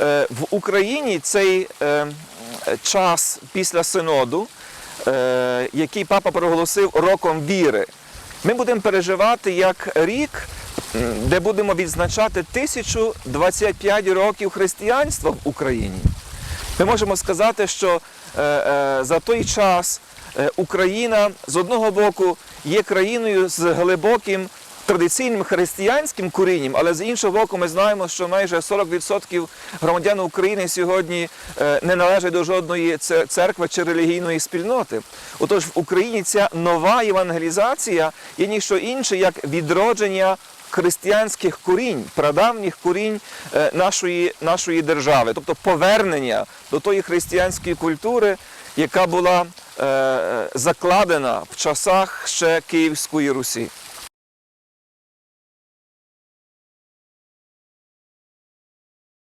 е, в Україні цей е, час після синоду, е, який папа проголосив роком віри, ми будемо переживати як рік, де будемо відзначати 1025 років християнства в Україні. Ми можемо сказати, що за той час Україна з одного боку є країною з глибоким традиційним християнським корінням, але з іншого боку, ми знаємо, що майже 40% громадян України сьогодні е, не належать до жодної церкви чи релігійної спільноти. Отож, в Україні ця нова євангелізація є ніщо інше, як відродження християнських корінь, прадавніх корінь е, нашої, нашої держави, тобто повернення до тої християнської культури, яка була е, закладена в часах ще Київської Русі.